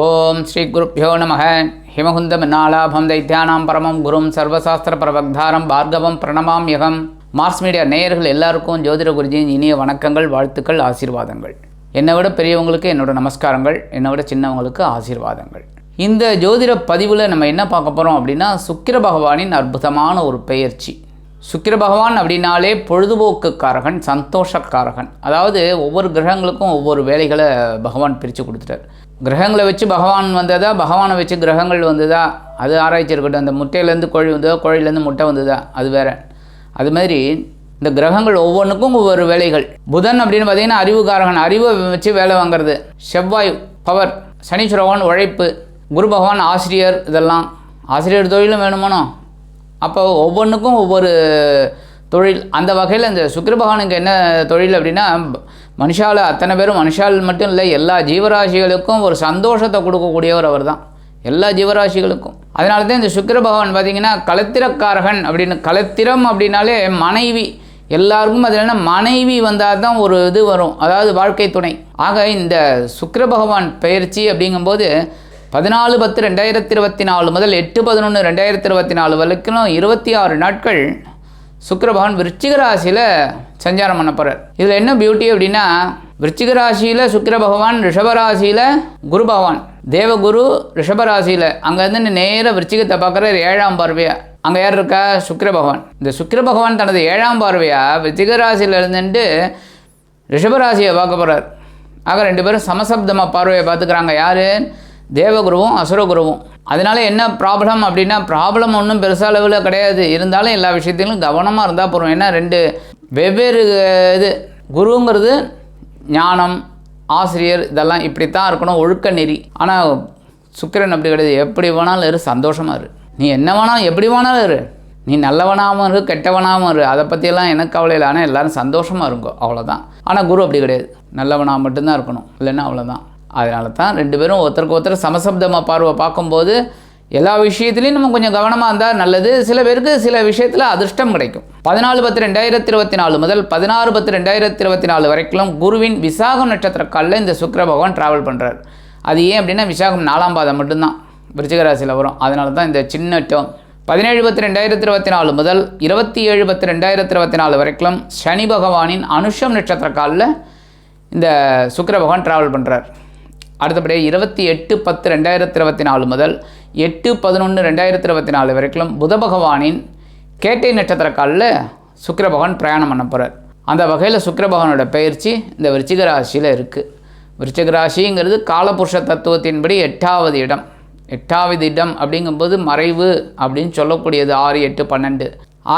ஓம் ஸ்ரீ குருப்பியோ நம ஹிமகுந்த மின்னாலாபம் தைத்தியானாம் பரமம் குரும் சர்வசாஸ்திர பிரபக்தாரம் பார்கவம் பிரணமாம் யகம். மார்ஸ் மீடியா நேயர்கள் எல்லாருக்கும் ஜோதிட குருஜியின் இனிய வணக்கங்கள் வாழ்த்துக்கள் ஆசீர்வாதங்கள். என்னை விட பெரியவங்களுக்கு என்னோட நமஸ்காரங்கள் என்னை விட சின்னவங்களுக்கு ஆசீர்வாதங்கள். இந்த ஜோதிட பதிவில் நம்ம என்ன பார்க்க போகிறோம் அப்படின்னா சுக்கிர பகவானின் அற்புதமான ஒரு பெயர்ச்சி. சுக்கிர பகவான் அப்படின்னாலே பொழுதுபோக்குக்காரகன் சந்தோஷக்காரகன். அதாவது ஒவ்வொரு கிரகங்களுக்கும் ஒவ்வொரு வேலைகளை பகவான் பிரித்து கொடுத்துட்டார். கிரகங்களை வச்சு பகவான் வந்ததா? பகவானை வச்சு கிரகங்கள் வந்ததா? அது ஆராய்ச்சி இருக்கட்டும். அந்த முட்டையிலேருந்து கோழி வந்ததா கோழிலேருந்து முட்டை வந்ததா? அது வேற. அது மாதிரி இந்த கிரகங்கள் ஒவ்வொன்றுக்கும் ஒவ்வொரு வேலைகள். புதன் அப்படின்னு பார்த்தீங்கன்னா அறிவுக்காரகன். அறிவை வச்சு வேலை வாங்குறது. செவ்வாய் பவர் சனீஸ்வரவான் உழைப்பு குரு பகவான் ஆசிரியர் இதெல்லாம். ஆசிரியர் தொழிலும் வேணுமானோ அப்போ ஒவ்வொன்றுக்கும் ஒவ்வொரு தொழில். அந்த வகையில் இந்த சுக்கிர பகவானுக்கு என்ன தொழில் அப்படின்னா மனுஷால் அத்தனை பேரும் மனுஷால் மட்டும் இல்லை எல்லா ஜீவராசிகளுக்கும் ஒரு சந்தோஷத்தை கொடுக்கக்கூடியவர் அவர் தான் எல்லா ஜீவராசிகளுக்கும். அதனால தான் இந்த சுக்கிர பகவான் பார்த்திங்கன்னா கலத்திரக்காரகன் அப்படின்னு கலத்திரம் அப்படின்னாலே மனைவி. எல்லாருக்கும் அது என்ன மனைவி வந்தால் தான் ஒரு இது வரும். அதாவது வாழ்க்கை துணை. ஆக இந்த சுக்கிர பகவான் பயிற்சி அப்படிங்கும்போது பதினாலு பத்து ரெண்டாயிரத்தி இருபத்தி நாலு முதல் எட்டு பதினொன்று ரெண்டாயிரத்தி இருபத்தி நாலு வரைக்கும் இருபத்தி ஆறு நாட்கள் சுக்கரபகவான் விருச்சிக ராசியில் சஞ்சாரம் பண்ண போகிறார் இதில் என்ன பியூட்டி அப்படின்னா விருச்சிக ராசியில் சுக்கர பகவான் ரிஷபராசியில் குரு பகவான். தேவகுரு ரிஷபராசியில் அங்கேருந்து நேராக விருச்சிகத்தை பார்க்குற ஏழாம் பார்வையா? அங்கே யார் இருக்கா? சுக்கர பகவான் இந்த சுக்கர பகவான் தனது ஏழாம் பார்வையாக விருச்சிக ராசியில் இருந்துட்டு ரிஷபராசியை பார்க்க போகிறார் ஆக ரெண்டு பேரும் சமசப்தமாக பார்வையை பார்த்துக்கிறாங்க. யார்? தேவகுருவும் அசுரகுருவும். அதனால என்ன ப்ராப்ளம் அப்படின்னா ப்ராப்ளம் ஒன்றும் பெருசாக அளவில் கிடையாது. இருந்தாலும் எல்லா விஷயத்திலும் கவனமாக இருந்தால் போகிறோம் ஏன்னா ரெண்டு வெவ்வேறு இது குருங்கிறது ஞானம் ஆசிரியர் இதெல்லாம் இப்படி தான் இருக்கணும் ஒழுக்க நெறி. ஆனால் சுக்கிரன் அப்படி கிடையாது. எப்படி வேணாலும் இரு சந்தோஷமாக இரு. நீ என்ன வேணாலும் எப்படி வேணாலும் இரு. நீ நல்லவனாகவும் இரு கெட்டவனாகவும் இரு. அதை பற்றியெல்லாம் எனக்கு கவலை இல்லை. ஆனால் எல்லோரும் சந்தோஷமாக இருங்கோ. அவ்வளோதான் ஆனால் குரு அப்படி கிடையாது. நல்லவனாக மட்டும்தான் இருக்கணும். இல்லைன்னா அவ்வளோதான் அதனால தான் ரெண்டு பேரும் ஒருத்தருக்கு ஒருத்தர் சமசப்தமாக பார்வை பார்க்கும்போது எல்லா விஷயத்துலையும் நம்ம கொஞ்சம் கவனமாக இருந்தால் நல்லது. சில பேருக்கு சில விஷயத்தில் அதிர்ஷ்டம் கிடைக்கும். பதினாலு பத்து ரெண்டாயிரத்தி இருபத்தி நாலு முதல் பதினாறு பத்து ரெண்டாயிரத்தி இருபத்தி நாலு வரைக்கும் குருவின் விசாகம் நட்சத்திர காலில் இந்த சுக்கர பகவான் ட்ராவல் பண்ணுறார் அது ஏன் அப்படின்னா விசாகம் நாலாம் பாதம் மட்டும்தான். விருச்சிகராசியில் வரும். அதனால தான் இந்த சின்ன டேர்ம் பதினேழு பத்து ரெண்டாயிரத்தி இருபத்தி நாலு முதல் இருபத்தி ஏழு பத்து ரெண்டாயிரத்தி இருபத்தி நாலு வரைக்கும் சனி பகவானின் அனுஷம் நட்சத்திர காலில் இந்த சுக்கர பகவான் ட்ராவல் பண்ணுறார் அடுத்தபடியாக இருபத்தி எட்டு பத்து ரெண்டாயிரத்தி இருபத்தி நாலு முதல் எட்டு பதினொன்று ரெண்டாயிரத்தி இருபத்தி நாலு வரைக்கும் புத பகவானின் கேட்டை நட்சத்திர காலில் சுக்கர பகவான் பிரயாணம் பண்ண போகிறார் அந்த வகையில் சுக்கர பகவானோட பயிற்சி இந்த விருச்சிக ராசியில் இருக்குது விருச்சிக ராசிங்கிறது காலபுருஷ தத்துவத்தின்படி எட்டாவது இடம். எட்டாவது இடம் அப்படிங்கும்போது மறைவு அப்படின்னு சொல்லக்கூடியது ஆறு எட்டு பன்னெண்டு.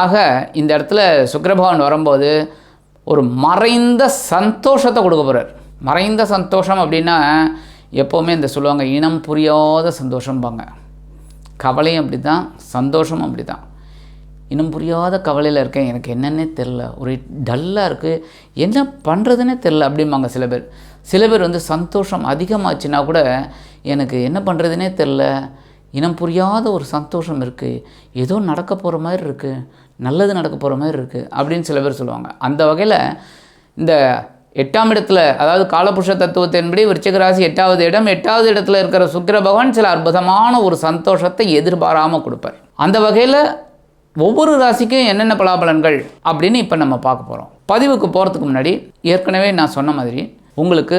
ஆக இந்த இடத்துல சுக்கிர பகவான் வரும்போது ஒரு மறைந்த சந்தோஷத்தை கொடுக்க போகிறார் மறைந்த சந்தோஷம் அப்படின்னா எப்போவுமே இந்த சொல்லுவாங்க இனம் புரியாத சந்தோஷம்பாங்க. கவலையும் அப்படி தான் சந்தோஷமும் அப்படி தான் இனம் புரியாத கவலையில் இருக்கேன் எனக்கு என்னன்னே தெரில ஒரு டல்லாக இருக்குது என்ன பண்ணுறதுன்னே தெரில அப்படிம்பாங்க சில பேர். சில பேர் வந்து சந்தோஷம் அதிகமாச்சுன்னா கூட எனக்கு என்ன பண்ணுறதுனே தெரில இனம் புரியாத ஒரு சந்தோஷம் இருக்குது ஏதோ நடக்க போகிற மாதிரி இருக்குது நல்லது நடக்க போகிற மாதிரி இருக்குது அப்படின்னு சில பேர் சொல்லுவாங்க. அந்த வகையில் இந்த எட்டாம் இடத்துல அதாவது காலபுருஷ தத்துவத்தின்படி விருச்சிக ராசி எட்டாவது இடம் எட்டாவது இடத்துல இருக்கிற சுக்கிர பகவான் சில அற்புதமான ஒரு சந்தோஷத்தை எதிர்பாராமல் கொடுப்பார். அந்த வகையில் ஒவ்வொரு ராசிக்கும் என்னென்ன பலாபலன்கள் அப்படின்னு இப்போ நம்ம பார்க்க போகிறோம் பதிவுக்கு போகிறதுக்கு முன்னாடி ஏற்கனவே நான் சொன்ன மாதிரி உங்களுக்கு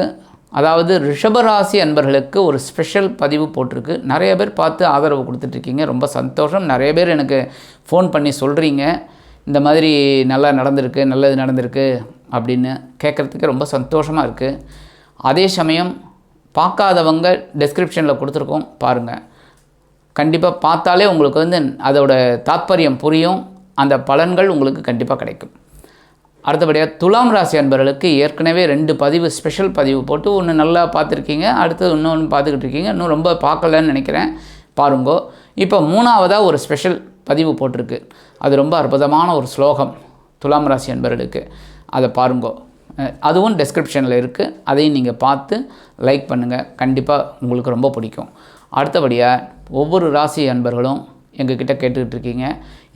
அதாவது ரிஷபராசி அன்பர்களுக்கு ஒரு ஸ்பெஷல் பதிவு போட்டிருக்கு. நிறைய பேர் பார்த்து ஆதரவு கொடுத்துட்ருக்கீங்க ரொம்ப சந்தோஷம். நிறைய பேர் எனக்கு ஃபோன் பண்ணி சொல்கிறீங்க இந்த மாதிரி நல்லா நடந்திருக்கு நல்லது நடந்திருக்கு அப்படின்னு கேட்குறதுக்கு ரொம்ப சந்தோஷமாக இருக்குது அதே சமயம் பார்க்காதவங்க டெஸ்கிரிப்ஷனில் கொடுத்துருக்கோம் பாருங்கள் கண்டிப்பாக பார்த்தாலே உங்களுக்கு வந்து அதோட தாத்பரியம் புரியும். அந்த பலன்கள் உங்களுக்கு கண்டிப்பாக கிடைக்கும். அடுத்தபடியாக துலாம் ராசி அன்பர்களுக்கு ஏற்கனவே ரெண்டு பதிவு ஸ்பெஷல் பதிவு போட்டு ஒன்று நல்லா பார்த்துருக்கீங்க அடுத்து இன்னொன்று பார்த்துக்கிட்டு இருக்கீங்க. இன்னும் ரொம்ப பார்க்கலன்னு நினைக்கிறேன். பாருங்கோ. இப்போ மூணாவதாக ஒரு ஸ்பெஷல் பதிவு போட்டிருக்கு. அது ரொம்ப அற்புதமான ஒரு ஸ்லோகம். துலாம் ராசி அன்பர்களுக்கு. அதை பாருங்கோ. அதுவும் டெஸ்கிரிப்ஷனில் இருக்குது அதையும் நீங்கள் பார்த்து லைக் பண்ணுங்கள் கண்டிப்பாக உங்களுக்கு ரொம்ப பிடிக்கும். அடுத்தபடியாக ஒவ்வொரு ராசி அன்பர்களும் எங்ககிட்ட கேட்டுக்கிட்டு இருக்கீங்க.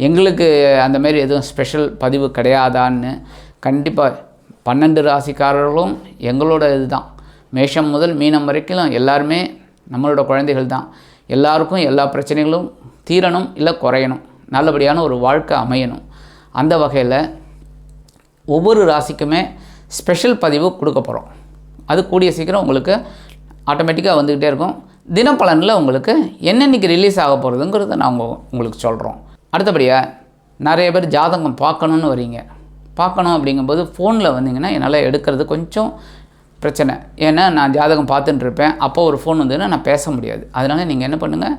எங்களுக்கு அந்தமாரி எதுவும் ஸ்பெஷல் பதிவு கிடையாதான்னு கண்டிப்பாக பன்னெண்டு ராசிக்காரர்களும் எங்களோட இதுதான். மேஷம் முதல் மீனம் வரைக்கும் எல்லாருமே நம்மளோட குழந்தைகள் தான். எல்லாருக்கும் எல்லா பிரச்சனைகளும் தீரணும் இல்லை குறையணும். நல்லபடியான ஒரு வாழ்க்கை அமையணும். அந்த வகையில் ஒவ்வொரு ராசிக்குமே ஸ்பெஷல் பதிவு கொடுக்க போகிறோம் அது கூடிய சீக்கிரம் உங்களுக்கு ஆட்டோமேட்டிக்காக வந்துக்கிட்டே இருக்கும். தினப்பலனில் உங்களுக்கு என்னென்னைக்கு ரிலீஸ் ஆக போகிறதுங்கிறத நாங்கள் உங்களுக்கு சொல்கிறோம் அடுத்தபடியாக நிறைய பேர் ஜாதகம் பார்க்கணுன்னு வரீங்க. பார்க்கணும் அப்படிங்கும்போது ஃபோனில் வந்தீங்கன்னா என்னால் எடுக்கிறது கொஞ்சம் பிரச்சனை. ஏன்னா நான் ஜாதகம் பார்த்துட்டு இருப்பேன் அப்போ ஒரு ஃபோன் வந்ததுன்னா நான் பேச முடியாது. அதனால் நீங்கள் என்ன பண்ணுங்கள்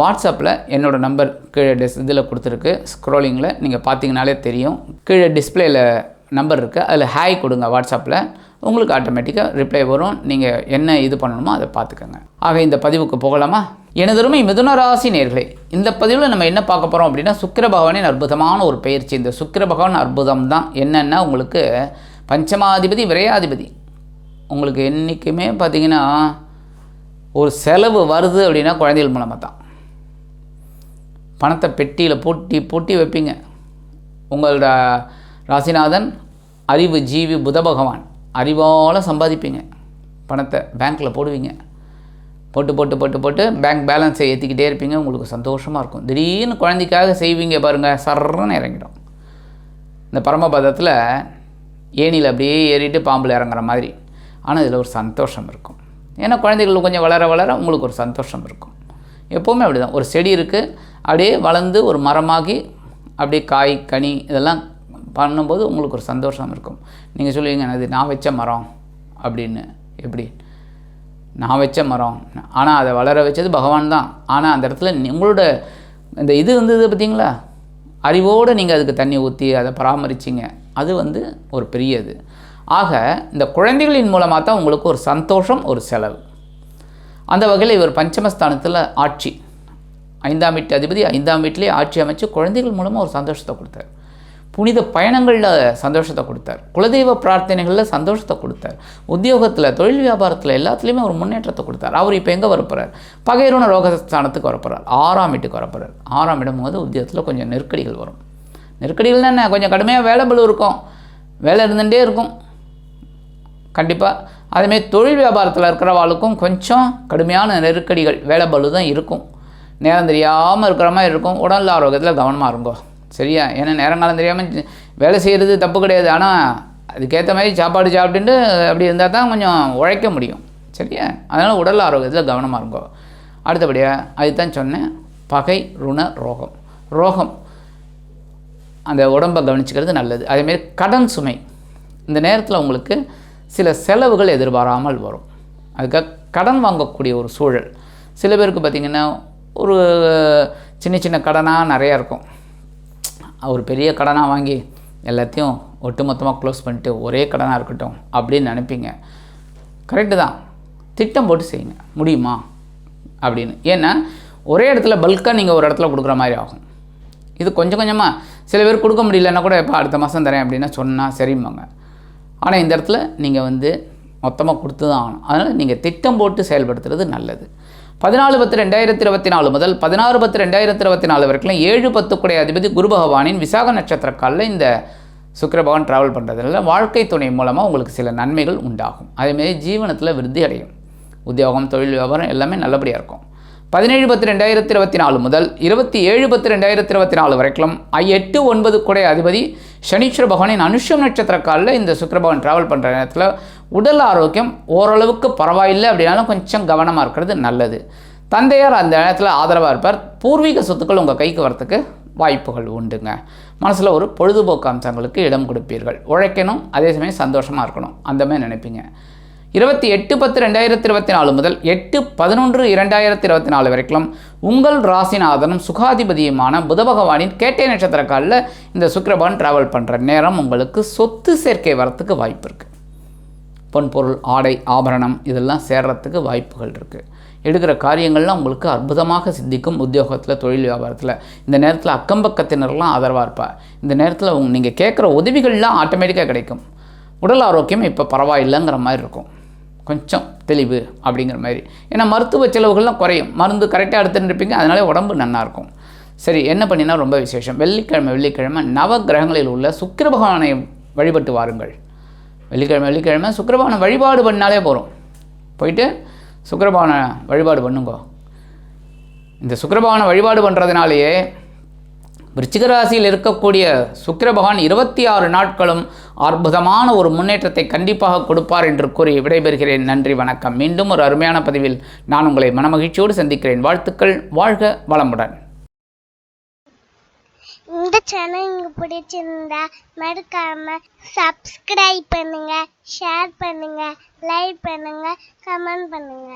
வாட்ஸ்அப்பில் என்னோடய நம்பர் கீழே டிஸ் இதில் கொடுத்துருக்கு. ஸ்க்ரோலிங்கில் நீங்கள் பார்த்தீங்கனாலே தெரியும். கீழே டிஸ்பிளேயில் நம்பர் இருக்குது அதில் ஹாய் கொடுங்க வாட்ஸ்அப்பில் உங்களுக்கு ஆட்டோமேட்டிக்காக ரிப்ளை வரும். நீங்கள் என்ன இது பண்ணணுமோ அதை பார்த்துக்கோங்க. ஆக இந்த பதிவுக்கு போகலாமா? எனதருமை மிதுன ராசி நேர்களே இந்த பதிவில் நம்ம என்ன பார்க்க போகிறோம் அப்படின்னா சுக்கிர பகவானின் அற்புதமான ஒரு பயிற்சி. இந்த சுக்கிர பகவான் அற்புதம் தான் என்னென்னா உங்களுக்கு பஞ்சமாதிபதி விரையாதிபதி. உங்களுக்கு என்றைக்குமே பார்த்தீங்கன்னா ஒரு செலவு வருது அப்படின்னா குழந்தைகள் மூலமாக தான். பணத்தை பெட்டியில் பூட்டி பூட்டி வைப்பீங்க. உங்களோட ராசிநாதன் அறிவு ஜீவி புத பகவான் அறிவால் சம்பாதிப்பீங்க. பணத்தை பேங்க்கில் போடுவீங்க. போட்டு போட்டு போட்டு போட்டு பேங்க் பேலன்ஸை ஏற்றிக்கிட்டே இருப்பீங்க. உங்களுக்கு சந்தோஷமாக இருக்கும். திடீர்னு குழந்தைக்காக செய்வீங்க பாருங்கள் சர்றன்னு இறங்கிடும். இந்த பரமபதத்தில் ஏணியில் அப்படியே ஏறிட்டு பாம்பில் இறங்குற மாதிரி. ஆனால் இதில் ஒரு சந்தோஷம் இருக்கும். ஏன்னா குழந்தைகள் கொஞ்சம் வளர வளர உங்களுக்கு ஒரு சந்தோஷம் இருக்கும். எப்போவுமே அப்படி தான் ஒரு செடி இருக்குது அப்படியே வளர்ந்து ஒரு மரமாகி அப்படியே காய் கனி இதெல்லாம் பண்ணும்போது உங்களுக்கு ஒரு சந்தோஷம் இருக்கும். நீங்கள் சொல்லுவீங்க அது நான் வச்ச மரம் அப்படின்னு. எப்படி? நான் வச்ச மரம். ஆனால் அதை வளர வச்சது பகவான் தான். ஆனால் அந்த இடத்துல உங்களோட இந்த இது இருந்தது பார்த்தீங்களா? அறிவோடு நீங்கள் அதுக்கு தண்ணி ஊற்றி அதை பராமரிச்சிங்க. அது வந்து ஒரு பெரிய இது ஆக இந்த குழந்தைகளின் மூலமாக தான் உங்களுக்கு ஒரு சந்தோஷம் ஒரு செலவு. அந்த வகையில் இவர் பஞ்சமஸ்தானத்தில் ஆட்சி. ஐந்தாம் வீட்டு அதிபதி ஐந்தாம் வீட்டிலே ஆட்சி அமைச்சு குழந்தைகள் மூலமாக ஒரு சந்தோஷத்தை கொடுத்தார். புனித பயணங்களில் சந்தோஷத்தை கொடுத்தார். குலதெய்வ பிரார்த்தனைகளில் சந்தோஷத்தை கொடுத்தார். உத்தியோகத்தில் தொழில் வியாபாரத்தில் எல்லாத்துலேயுமே ஒரு முன்னேற்றத்தை கொடுத்தார். அவர் இப்போ எங்கே வரப்போகிறார் பகைருண ரோகஸ்தானத்துக்கு வரப்போகிறார் ஆறாம் வீட்டுக்கு வரப்போகிறார் ஆறாம் இடம் போது உத்தியோகத்தில் கொஞ்சம் நெருக்கடிகள் வரும். நெருக்கடிகள்னா என்ன? கொஞ்சம் கடுமையாக வேலை பளு இருக்கும். வேலை இருந்துகிட்டே இருக்கும். கண்டிப்பாக அதேமாரி தொழில் வியாபாரத்தில் இருக்கிறவாளுக்கும் கொஞ்சம் கடுமையான நெருக்கடிகள் வேலை பலு தான் இருக்கும். நேரம் தெரியாமல் இருக்கிற மாதிரி இருக்கும். உடல் ஆரோக்கியத்தில் கவனமாக இருங்கோ. சரியா? ஏன்னா நேரங்காலம் தெரியாமல் வேலை செய்கிறது தப்பு கிடையாது. ஆனால் அதுக்கேற்ற மாதிரி சாப்பாடு சாப்பிட்டுட்டு அப்படி இருந்தால் தான் கொஞ்சம் உழைக்க முடியும். சரியா? அதனால் உடல் ஆரோக்கியத்தில் கவனமாக இருங்கோ. அடுத்தபடியாக அதுதான் சொன்னேன். பகை ருண ரோகம். ரோகம். அந்த உடம்பை கவனிச்சுக்கிறது நல்லது. அதேமாரி கடன் சுமை. இந்த நேரத்தில் உங்களுக்கு சில செலவுகள் எதிர்பாராமல் வரும். அதுக்காக கடன் வாங்கக்கூடிய ஒரு சூழல். சில பேருக்கு பார்த்திங்கன்னா ஒரு சின்ன சின்ன கடனாக நிறையா இருக்கும். ஒரு பெரிய கடனாக வாங்கி எல்லாத்தையும் ஒட்டுமொத்தமாக க்ளோஸ் பண்ணிட்டு ஒரே கடனாக இருக்கட்டும் அப்படின்னு நினைப்பீங்க. கரெக்டு தான். திட்டம் போட்டு செய்யுங்க. முடியுமா? அப்படின்னு. ஏன்னா ஒரே இடத்துல பல்காக நீங்கள் ஒரு இடத்துல கொடுக்குற மாதிரி ஆகும். இது கொஞ்சம் கொஞ்சமாக சில பேர் கொடுக்க முடியலன்னா கூட இப்போ அடுத்த மாதம் தரேன் அப்படின்னா சொன்னால் சரிம்பாங்க. ஆனால் இந்த இடத்துல நீங்கள் வந்து மொத்தமாக கொடுத்து தான் ஆகணும். அதனால் நீங்கள் திட்டம் போட்டு செயல்படுத்துறது நல்லது. பதினாலு பத்து ரெண்டாயிரத்தி இருபத்தி நாலு முதல் பதினாறு பத்து ரெண்டாயிரத்தி இருபத்தி நாலு வரைக்கும் ஏழு பத்துக்குடைய அதிபதி குரு பகவானின் விசாக நட்சத்திர காலில் இந்த சுக்கிர பகவான் ட்ராவல் பண்ணுறதுனால வாழ்க்கை துணை மூலமாக உங்களுக்கு சில நன்மைகள் உண்டாகும். அதேமாரி ஜீவனத்தில் விருத்தி அடையும். உத்தியோகம் தொழில் வியாபாரம் எல்லாமே நல்லபடியாக இருக்கும். பதினேழு பத்து ரெண்டாயிரத்தி இருபத்தி நாலு முதல் இருபத்தி ஏழு பத்து ரெண்டாயிரத்தி இருபத்தி நாலு வரைக்கும் ஐ எட்டு ஒன்பது குடை அதிபதி சனீஸ்வர பகவானின் அனுஷம் நட்சத்திர காலில் இந்த சுக்கரபவன் ட்ராவல் பண்ணுற நேரத்தில் உடல் ஆரோக்கியம் ஓரளவுக்கு பரவாயில்லை அப்படின்னாலும் கொஞ்சம் கவனமாக இருக்கிறது நல்லது. தந்தையார் அந்த நேரத்தில் ஆதரவாக இருப்பார். பூர்வீக சொத்துக்கள் உங்கள் கைக்கு வரத்துக்கு வாய்ப்புகள் உண்டுங்க. மனசில் ஒரு பொழுதுபோக்கு அம்சங்களுக்கு இடம் கொடுப்பீர்கள். உழைக்கணும் அதே சமயம் சந்தோஷமாக இருக்கணும். அந்த மாதிரி நினைப்பீங்க. இருபத்தி எட்டு பத்து ரெண்டாயிரத்தி இருபத்தி நாலு முதல் எட்டு பதினொன்று இரண்டாயிரத்தி இருபத்தி நாலு வரைக்கும் உங்கள் ராசிநாதனும் சுகாதிபதியுமான புத பகவானின் கேட்டை நட்சத்திர காலில் இந்த சுக்கிரபான் டிராவல் பண்ணுற நேரம் உங்களுக்கு சொத்து சேர்க்கை வரத்துக்கு வாய்ப்பு இருக்குது பொன்பொருள் ஆடை ஆபரணம் இதெல்லாம் சேர்றதுக்கு வாய்ப்புகள் இருக்குது எடுக்கிற காரியங்கள்லாம் உங்களுக்கு அற்புதமாக சித்திக்கும் உத்தியோகத்தில் தொழில் வியாபாரத்தில். இந்த நேரத்தில் அக்கம்பக்கத்தினர்லாம் ஆதரவாக இருப்பார் இந்த நேரத்தில் உங் நீங்கள் கேட்குற உதவிகள்லாம் ஆட்டோமேட்டிக்காக கிடைக்கும். உடல் ஆரோக்கியம் இப்போ பரவாயில்லைங்கிற மாதிரி இருக்கும். கொஞ்சம் தெளிவு அப்படிங்கிற மாதிரி. ஏன்னா மருத்துவ செலவுகள்லாம் குறையும். மருந்து கரெக்டாக எடுத்துருப்பீங்க இருப்பீங்க. அதனாலே உடம்பு நல்லாயிருக்கும் சரி என்ன பண்ணினா ரொம்ப விசேஷம். வெள்ளிக்கிழமை வெள்ளிக்கிழமை நவ கிரகங்களில் உள்ள சுக்கிர பகவானை வழிபட்டு வாருங்கள். வெள்ளிக்கிழமை வெள்ளிக்கிழமை சுக்கிரபகவானை வழிபாடு பண்ணாலே போகிறோம் போயிட்டு சுக்கிரபகவானை வழிபாடு பண்ணுங்கோ. இந்த சுக்கிரபகவானை வழிபாடு பண்ணுறதுனாலேயே விருச்சிகராசியில் இருக்கக்கூடிய சுக்கிர பகவான் இருபத்தி ஆறு நாட்களும் அற்புதமான ஒரு முன்னேற்றத்தை கண்டிப்பாக கொடுப்பார் என்று கூறி விடைபெறுகிறேன். நன்றி வணக்கம். மீண்டும் ஒரு அருமையான பதிவில் நான் உங்களை மனமகிழ்ச்சியோடு சந்திக்கிறேன். வாழ்த்துக்கள் வாழ்க வளமுடன். இந்த சேனல் உங்களுக்கு பிடிச்சிருந்தா மறக்காம சப்ஸ்கிரைப் பண்ணுங்க ஷேர் பண்ணுங்க லைக் பண்ணுங்க கமெண்ட் பண்ணுங்க.